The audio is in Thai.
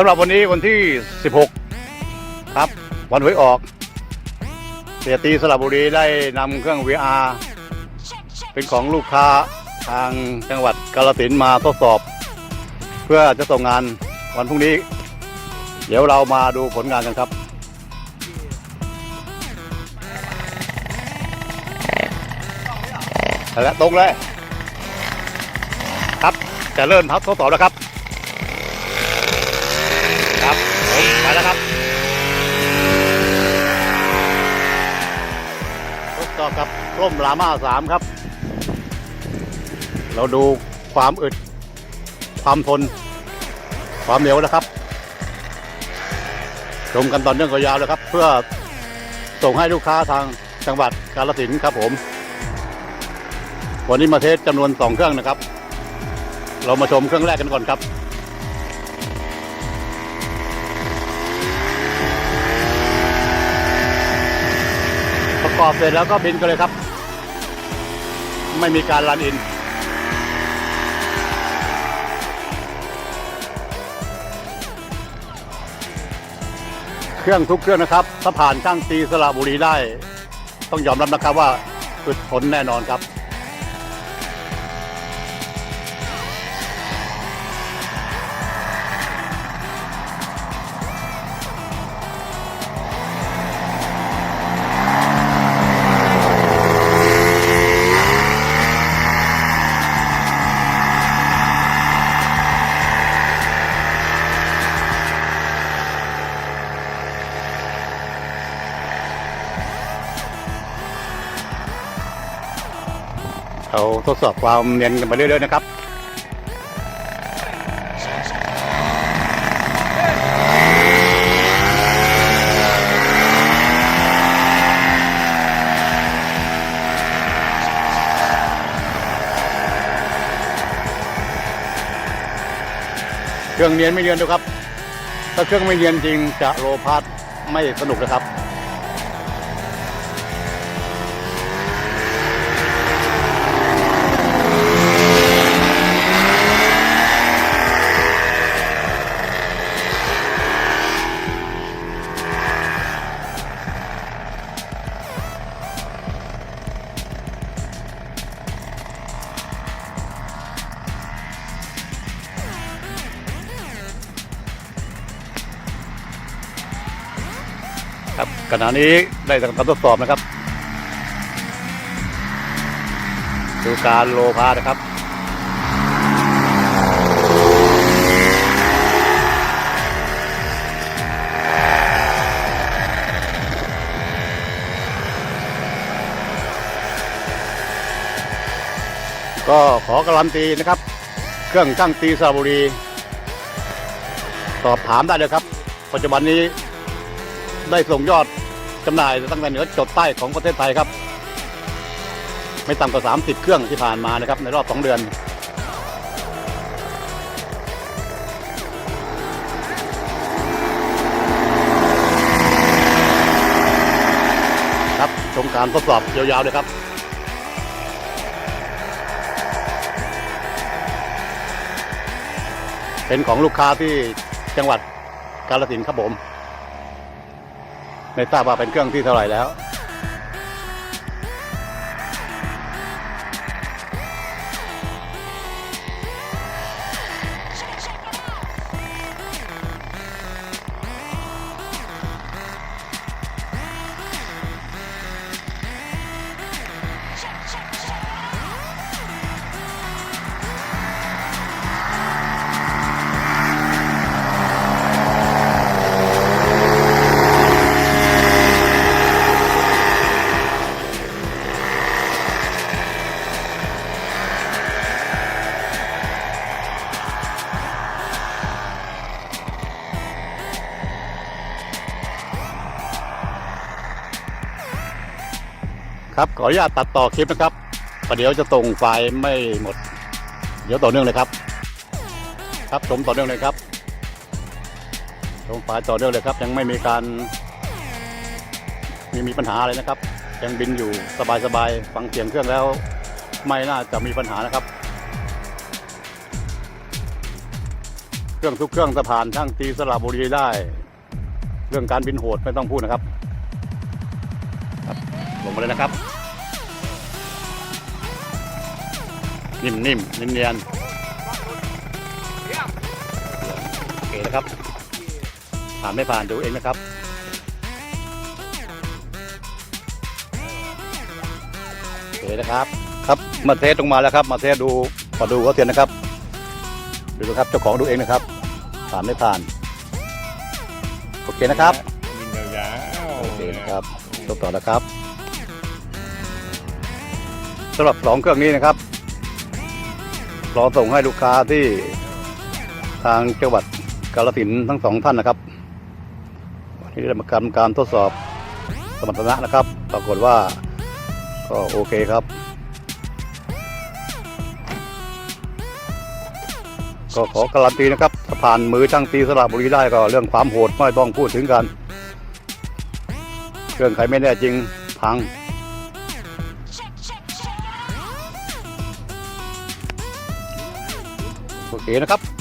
สำหรับวันนี้วันที่ 16 ครับ วันหวยออกเสียตีสระบุรีได้นำเครื่อง VR เป็นของลูกค้าทางจังหวัดกาฬสินมาทดสอบ เพื่อจะส่งงานวันพรุ่งนี้ เดี๋ยวเรามาดูผลงานกันครับแล้วตรงเลย ครับจะเริ่มพับทดสอบแล้วครับ ครับผมไปแล้วครับทดสอบกับร่มลาม่าสามครับ เราดูความอึด ความทน ความเหนียวนะครับ ชมกันตอนเนื่องยาวเลยครับ เพื่อส่งให้ลูกค้าทางจังหวัดกาฬสินธุ์ครับผม วันนี้มาเทสจำนวนสองเครื่องนะครับ เรามาชมเครื่องแรกกันก่อนครับ กอบเสร็จแล้วก็บินกันเลยครับ ไม่มีการรันอิน เครื่องทุกเครื่องนะครับ ถ้าผ่านช่างตีสระบุรีได้ ต้องยอมรับนะครับว่าอึดทนแน่นอนครับ เราทดสอบความเนียนกันไปเรื่อยๆนะครับเครื่องเนียนไม่เนียนดูครับ ถ้าเครื่องไม่เนียนจริงจะโลพาร์ทไม่สนุกนะครับ ขณะนี้ได้ทำการทดสอบนะครับดูการโลพานะครับก็ขอการันตีนะครับ เครื่องช่างตีสระบุรี สอบถามได้เลยครับ ปัจจุบันนี้ ได้ส่งยอดจำหน่ายตั้งแต่เหนือจดใต้ของประเทศไทยครับ ไม่ต่ำกว่า 30 เครื่องที่ผ่านมานะครับ ในรอบ 2 เดือน ครับชมการทดสอบยาวๆเลยครับเป็นของลูกค้าที่จังหวัดกาฬสินธุ์ครับผม ไม่ทราบว่าเป็นเครื่องที่เท่าไหร่แล้ว ครับขออนุญาตตัดต่อคลิปนะครับประเดี๋ยวจะส่งไฟล์ไม่หมด เดี๋ยวต่อเนื่องเลยครับ ครับชมต่อเนื่องเลยครับชมไฟล์ต่อเนื่องเลยครับ ยังไม่มีการมีมีปัญหาอะไรนะครับ ยังบินอยู่สบายๆฟังเสียงเครื่องแล้ว ไม่น่าจะมีปัญหานะครับ เครื่องทุกเครื่องสะพานช่างตีสระบุรีได้ เรื่องการบินโหดไม่ต้องพูดนะครับ ลงมาเลยนะครับ นิ่มๆเนียนๆโอเคนะครับ ผ่านไม่ผ่านดูเองนะครับโอเคนะครับ ครับมาเทสลงมาแล้วครับ มาเทสดูมาดูเขาเทียนนะครับดูนะครับเจ้าของดูเองนะครับ ผ่านไม่ผ่านโอเคนะครับ ยิงยาวๆ โอเคนะครับจบต่อแล้วครับ สำหรับสองเครื่องนี้นะครับเราส่งให้ลูกค้าที่ทางจังหวัดกาฬสินทั้งสองท่านนะครับวันนี้ได้มาการการทดสอบสมรรถนะนะครับ ปรากฏว่าก็โอเคครับ ก็ขอการันตีนะครับถ้าผ่านมือช่างตีสระบุรีได้ก็เรื่องความโหดไม่ต้องพูดถึงกัน เครื่องใครไม่แน่จริงพัง เอเคนะครับ